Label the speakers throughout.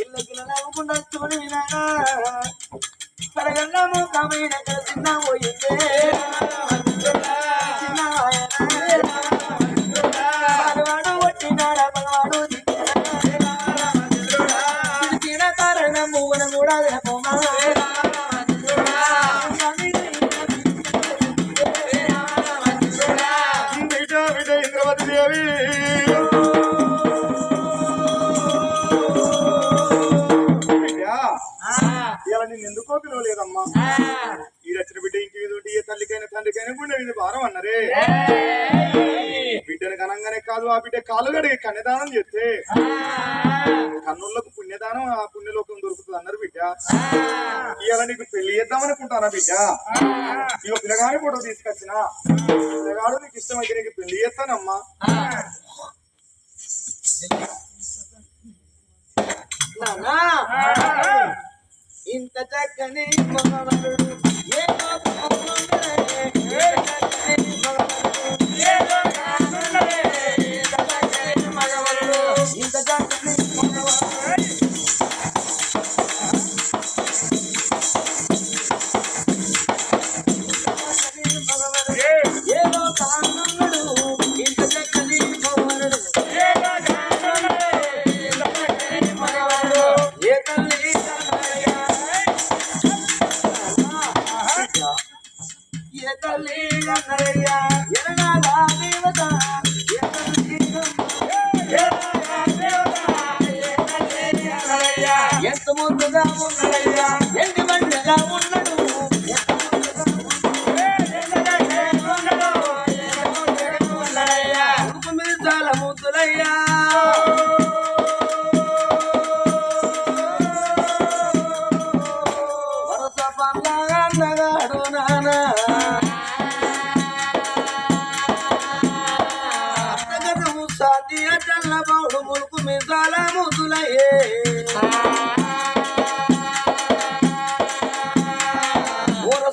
Speaker 1: ఇళ్ళ గిల్ల చూడు నాయనా పరగన్నము కమైన చిన్న పోయిందే చిన్న పగవాడు కొట్టినాడ కూడా పోమా
Speaker 2: ఇంద్రవతి దేవి. తండ్రికైనా గుండె మీద భారం అన్నరే బిడ్డను కనంగానే కాదు ఆ బిడ్డ కాలు గడిగి కన్యదానం చేస్తే. కన్నులకు పుణ్యదానం ఆ పుణ్యలోకం దొరుకుతుంది అన్నారు బిడ్డ. ఇవాళ నీకు పెళ్ళి చేద్దాం అనుకుంటానా బిడ్డ? ఇక పిల్లగాని ఫోటో తీసుకొచ్చిన. పిల్లగాడు నీకు ఇష్టమైతే నీకు పెళ్ళి చేస్తానమ్మా.
Speaker 1: నానా! ఇంత చక్కని ఏ Yeah.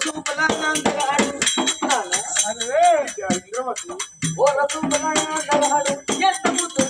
Speaker 1: ఓరసూపుల నందగాడు నానా
Speaker 2: బిడ్డ ఇంద్రవతి
Speaker 1: ఓరసూపుల నందగాడు ఎంత ముద్దుగా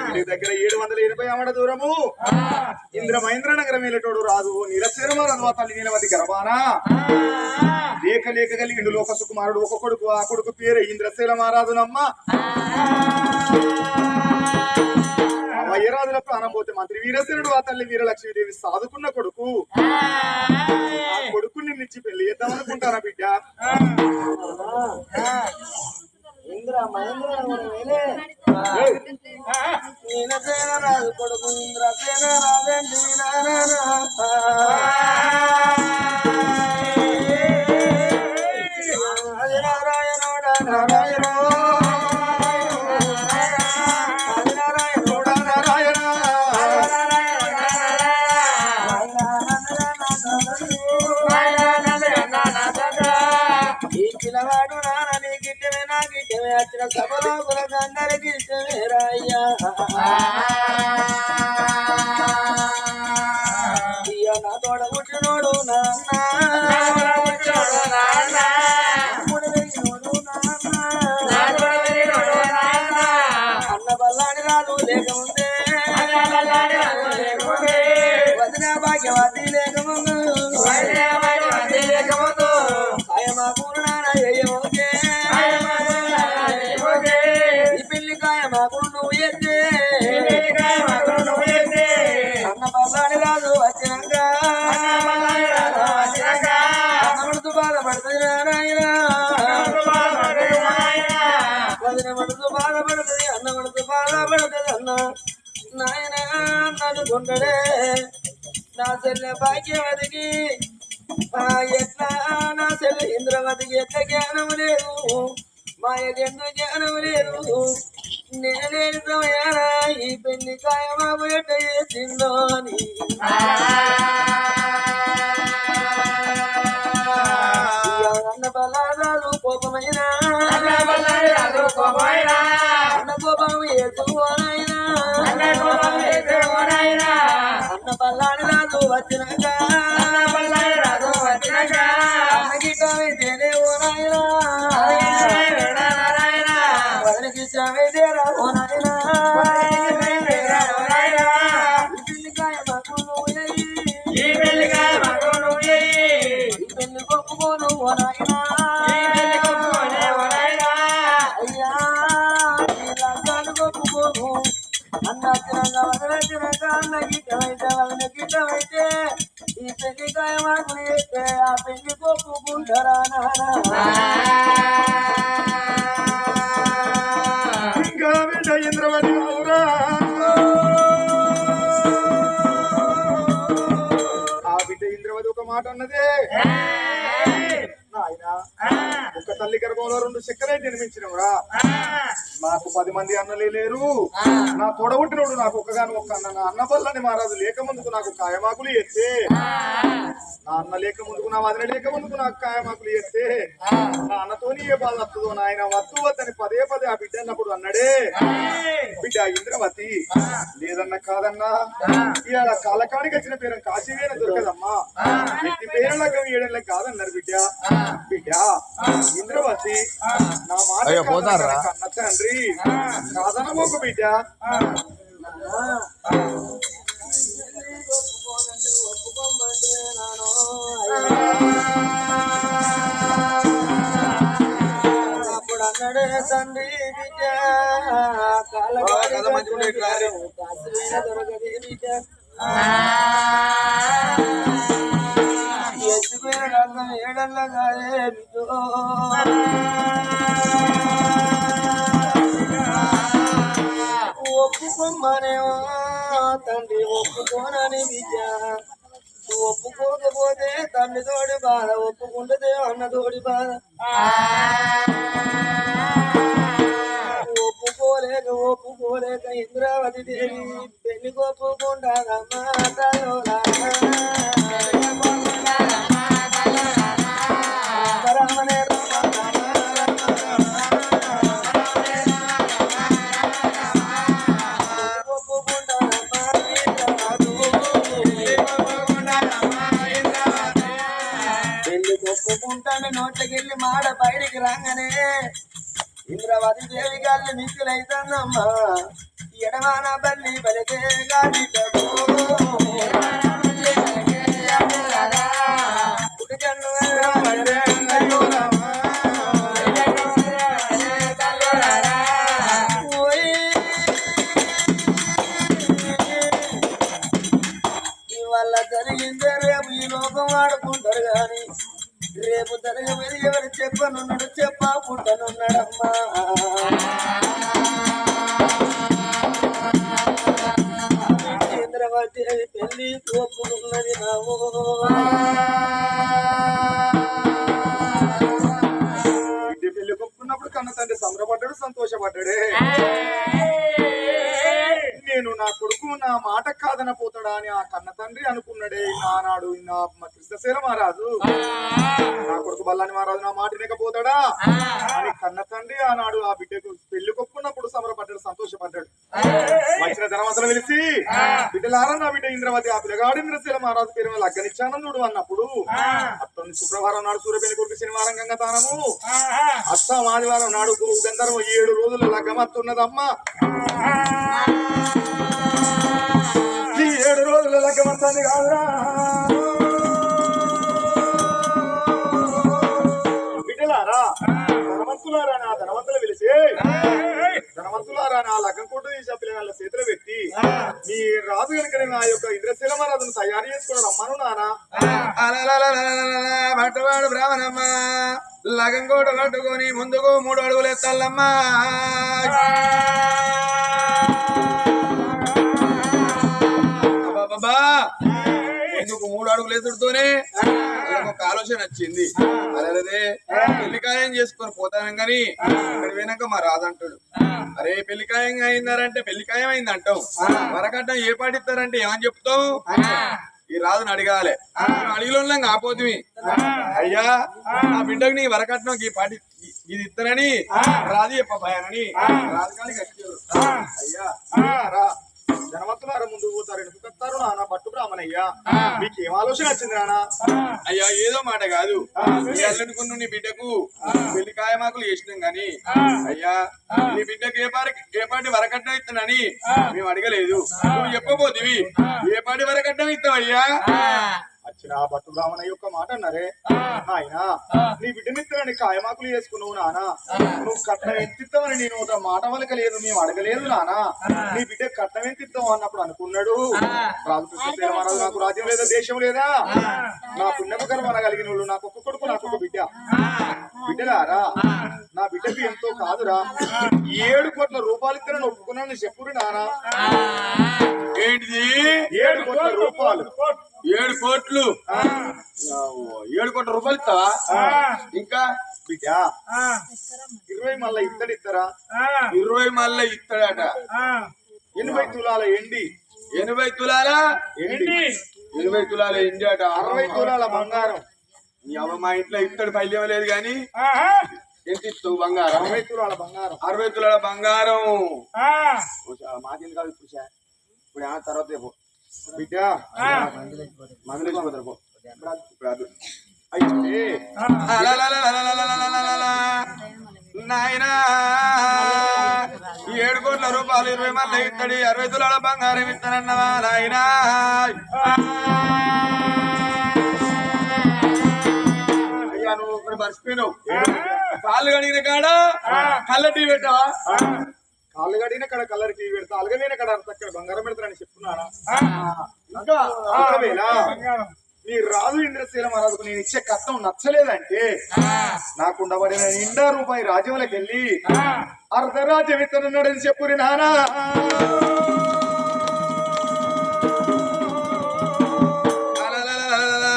Speaker 2: ఇంటి దగ్గర ఏడు వందల ఎనభై ఆమడ దూరము ఇంద్ర మహేంద్ర నగరం వెళ్ళేటోడు రాదు నిరసేనమ రథవా తల్లి నీలవతి గర్భానా? లేక లేక కలిగిండు లోక సుకుమారుడు. ఒక కొడుకు ఆ కొడుకు పేరు ఇంద్రశీల మహారాజునమ్మ. వయ్యరాజుల ప్రాణం పోతే మంత్రి వీరసేనుడు ఆ తల్లి వీరలక్ష్మీదేవి సాదుకున్న కొడుకు. ఆ కొడుకు నిన్నిచ్చి పెళ్ళి చేద్దాం అనుకుంటారా బిడ్డ?
Speaker 1: ఇంద్ర మహేంద్ర రాజు కొడుకు ఇంద్రసేన రాజండి నా తోడ పుట్టినోడు నాన్న. రాదు వచ్చినాక అన్నమడుతూ బాధపడుతుంది నారాయణ వదిన మడుతూ బాధపడుతుంది అన్న మడుతూ బాధపడుతుంది అన్న. నాయన నన్ను కొండడే నా చెల్లె భాగ్యవతికి ఎట్లా నా చెల్లె ఇంద్రవతికి ఎట్లా జ్ఞానం లేదు. మాయకెందు జ్ఞానం లేదు. నేను లేని సమయాన ఈ పెళ్ళి చేసిందో అని అన్న బలాదాలు కోపమైన? అన్న కోపం ఎదుగునైనా అన్న బల్లాని రాజు వచ్చినాక అన్న వదిలేసినాక అన్న వదిన గిట్టమైతే ఈ పెళ్ళికాయ మాకులు చేస్తే ఆ పెళ్ళి కొప్పుకుంటారా
Speaker 2: ఇంకా బిడ్డ ఇంద్రవతి ఆ బిడ్డ ఇంద్రవతి ఒక మాట ఉన్నదే నాయనా ఒక తల్లి గర్భంలో రెండు చక్కెరే జన్మించినవురా. నాకు పది మంది అన్నలే లేరు. నా తోడబుట్టినోడు నాకు ఒక్కగాను ఒక్క అన్న. నా అన్న వల్లని మహారాజు లేక ముందుకు నాకు కాయమాకులు ఎత్తే. నా అన్న లేక ముందుకు నా వదిన లేక ముందుకు నాకు కాయమాకులు ఎత్తే. నా అన్నతోని ఏ బాధ వస్తుందో నాయన వద్దు వద్దని పదే పదే ఆ బిడ్డ అన్నప్పుడు అన్నాడే. బిడ్డ ఇంద్రవతి లేదన్నా కాదన్నా. ఇవాళ కాలకాడికి వచ్చిన పేరు కాశీవేన దొరకదమ్మా. ఎట్టి పేరులకు ఏడేళ్ళ కాదన్నారు బిడ్డ. ఇంద్రవతి నా మాట కన్న తండ్రి కాదనబోకు బిడ్డ.
Speaker 1: అప్పుడు అన్నాడే తండ్రి బిడ్డ. దొరకదే బిడ్డ ఎత్తుపోయిన రథం ఏడల్ల కాదే బిడ్డో. ఒప్పుకోమనేవా తండ్రి ఒప్పుకోనని బిడ్డ ఒప్పుకోకపోతే తండ్రి తోడి బాధ ఒప్పుకుంటే అన్న తోడి బాధ. ఒప్పుకోలేక ఒప్పుకోలేక ఇంద్రావతి దేవి పెళ్ళి ఒప్పుకుంటారమ్మా. ఒప్పుకుంటాను నోట్లకెళ్ళి మాడ బయటికి రాగానే ఇంద్రవతి దేవి గారి మిక్కులైతుందమ్మా ఎడమాన బల్లి బలితే గాలి ఇవాళ జరిగిందే రేపు ఈ లోకం ఆడుకుంటారు కానీ రేపు జరగబోయేది ఎవరు చెప్పనున్నాడు? చెప్పకుంటానున్నాడమ్మా చంద్రవతి పెళ్ళి ఒప్పుకున్నది నావు.
Speaker 2: బిడ్డ పెళ్ళి కొప్పుకున్నప్పుడు కన్న తండ్రి సంబరపడ్డాడు సంతోషపడ్డాడే. నేను నా కొడుకు నా మాట కాదనపోతాడా అని ఆ కన్న తండ్రి అనుకున్నాడే. నానాడు నా కృష్ణశీల మహారాజు. నా కొడుకు బల్లాని మహారాజు నా మాట వినకపోతాడా? అని కన్న తండ్రి ఆనాడు ఆ బిడ్డకు పెళ్ళి కొప్పున్నప్పుడు సమరపడ్డాడు సంతోషపడ్డాడు. వచ్చిన ధనవంతులు వెలిసి బిడ్డలారా నా బిడ్డ ఇంద్రవతి ఆ పిల్లగాడు ఇంద్రశీల మహారాజు పేరు మీద అగ్గనిచ్చానందుడు అన్నప్పుడు అతను శుక్రవారం నాడు సూర్యపేని కొడుకు శనివారం గంగతానము. అస్సాం ఆదివారం నాడు గంధర్వం ఏడు రోజులు లగ్గమత్తున్నదమ్మా. ఈ ఏడు రోజులు లగ్గమత్తుంది కాదురా. బిడ్డలారా ధనవంతులారా నా ధనవంతులు పిలిచి ధనవంతులారా నా లగ్గం కొట్టు తీసి ఆ పిల్లగాళ్ళ చేతులు పెట్టి మీ రాజు కనుక నా యొక్క ఇంద్రశీల మహారాజును తయారు చేసుకోవడం రమ్మను నానా.
Speaker 1: భట్టవాడు బ్రాహ్మణమ్మ లగం కోట కట్టుకొని ముందుకు మూడు అడుగులు ఎత్తాలమ్మా
Speaker 3: ఎందుకు మూడు అడుగులు ఎదురుతోనే ఒక ఆలోచన వచ్చింది. అదే పెళ్ళికాయం చేసుకొని పోతాను కానీ ఇక్కడ పోయినాక మా రాదంటాడు. అరే పెళ్ళికాయం అయిందారంటే పెళ్ళికాయం అయింది అంటాం వరకట్నం ఏ పాటిస్తారంటే ఏమని చెప్తాం ఈ రాజుని అడగాలి. అడిగిలో కాపోతుంది అయ్యా నా బిడ్డకు నీ వరకట్నం ఈ పాటి ఇది ఇస్తానని రాజు చెప్పబాయనని. రాజు కాడికి
Speaker 2: అయ్యా రా. ముందుకు పోతారు ఎందుకు వస్తారు నాన్న? పట్టు బ్రాహ్మణయ్యా. మీకు ఏం ఆలోచన వచ్చింది నాన్న?
Speaker 3: అయ్యా ఏదో మాట కాదు. అల్లుడుకున్న నీ బిడ్డకు పెళ్ళి కాయమాకులు చేసినాం గాని. అయ్యా నీ బిడ్డకు ఏ పాటి ఏ పాటి వరకట్నం ఇస్తానని మేము అడగలేదు. నువ్వు చెప్పబోతివి. ఏ పాటి వరకట్నం ఇస్తావయ్యా?
Speaker 2: వచ్చిన బ్రాహ్మణయ్య యొక్క మాట అన్నారే? ఆయన నీ బిడ్డ మిత్రుని కాయమాకులు చేసుకున్నావు నాన్న నువ్వు కట్నం ఎత్తిస్తావని నేను ఒక మాట వలకలేదు మేము అడగలేదు నాన్న నీ బిడ్డ కట్నం ఎత్తిస్తావు అన్నప్పుడు అనుకున్నాడు. రాజకృష్ణ నాకు రాజ్యం లేదా దేశం లేదా? నా పుణ్యపు కర్మ అనగలిగిన వాళ్ళు నాకు ఒక్క కొడుకు నాకు ఒక బిడ్డ. బిడ్డలారా నా బిడ్డకి ఎంతో కాదురా. ఏడు కోట్ల రూపాయలు ఇస్తానని ఒప్పుకున్నాను చెప్పురు నాన్న
Speaker 3: ఏంటిది?
Speaker 2: ఏడు కోట్ల రూపాయలు.
Speaker 3: ఏడు కోట్లు. ఏడు కోట్ల రూపాయలు ఇస్తావా? ఇంకా?
Speaker 2: బిడ్డ ఇరవై మళ్ళా ఇత్తడి ఇస్తారా
Speaker 3: ఇరవై మళ్ళీ ఇస్తాడట
Speaker 2: ఎనభై తులాల ఎండి.
Speaker 3: ఎనభై తులాల
Speaker 2: ఎండి.
Speaker 3: ఎనభై తులాల ఎండి అట
Speaker 2: అరవై తులాల బంగారం.
Speaker 3: నీ అవ్వ మా ఇంట్లో ఇత్తడి పైల్యం లేదు గాని. ఎంత ఇస్తావు బంగారం?
Speaker 2: అరవై తులాల బంగారం.
Speaker 3: అరవై తులాల బంగారం.
Speaker 2: మాకేంది కాదు ఇప్పుడు సార్ ఇప్పుడు ఆ తర్వాత బిడ్డ అయితే
Speaker 3: నాయనా ఏడు కోట్ల రూపాయలు ఇరవై మళ్ళీ ఇత్తడి అరవై తులాల బంగారం ఇస్తానన్నవా నాయనా అయ్యా నువ్వు మర్చిపోయినావు కాళ్ళు కడిగిన కాడ కళ్ళ టీ పెట్టావా
Speaker 2: గడిన కడ కలర్ టీవీ పెడతా అలగమైన కడ అక్కడ బంగారం పెడతానని చెప్తున్నారా
Speaker 3: ఇంకా
Speaker 2: మీ రాజు ఇంద్రశీల మహారాజుకు నేను ఇచ్చే కష్టం నచ్చలేదంటే నాకు ఉండబడిన నిండా రూపాయి రాజ్యంలోకి వెళ్ళి అర్ధరాజ్యం ఇతనున్నాడని చెప్పురి నానా.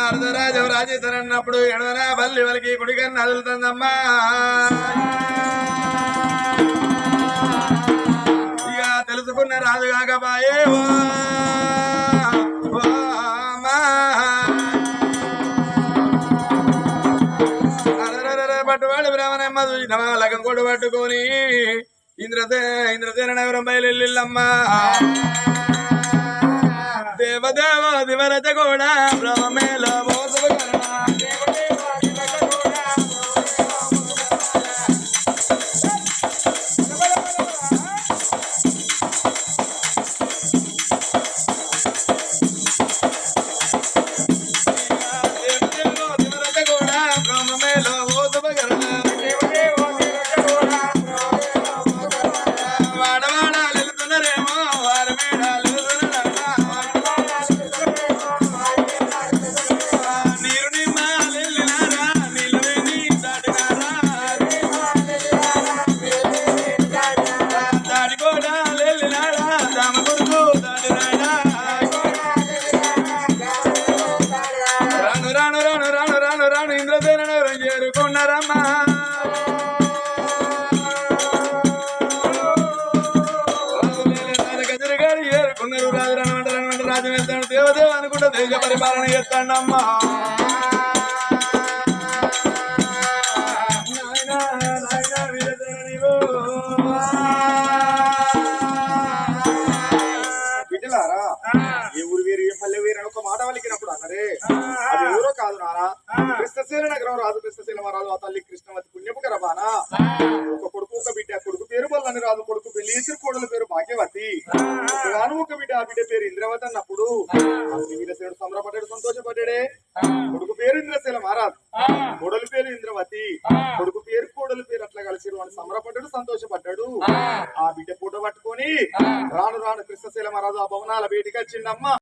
Speaker 3: అర్ధరాజు రాజేతనన్నప్పుడు ఎడవన బల్లి వలికి కుడికన్ను అదులుతుందమ్మా తెలుసుకున్న రాజు కాకపాయే. ఓ, ఓ పట్టువాడు బ్రాహ్మణమ్మ చూసినవా లగం కొడు పట్టుకొని ఇంద్రసే ఇంద్రసేన నగరం బయలుల్లమ్మా దేవదేవ దివరత కూడా బ్రహ్మేలో నరమా గజరి గారు ఏరుకున్నారు రాజు రనమంట రాజు దేవదేవ అనుకుంటా దేశ పరిపాలన చేస్తాండమ్మా.
Speaker 2: అది ఎవరో కాదు నానా కృష్ణశీల నగరం రాజు కృష్ణశీల మహారాజు ఆ తల్లి కృష్ణవతి పుణ్యపు కరబానా ఒక కొడుకు ఒక బిడ్డ కొడుకు పేరు బల్లని రాజు కొడుకు పెళ్ళి కోడల పేరు భాగ్యవతి. ఒకగాను ఒక బిడ్డ ఆ బిడ్డ పేరు ఇంద్రవతి అన్నప్పుడు వీరసేనుడు సంబరపడ్డాడు సంతోషపడ్డాడే. కొడుకు పేరు ఇంద్రశీల మహారాజు. కోడలు పేరు ఇంద్రవతి. కొడుకు పేరు కోడలు పేరు అట్లా కలిసి వాడు సంబరపడ్డాడు సంతోషపడ్డాడు. ఆ. బిడ్డ పూట పట్టుకొని రాను రాను కృష్ణశీల మహారాజు ఆ భవనాల బయటికి వచ్చిండమ్మా.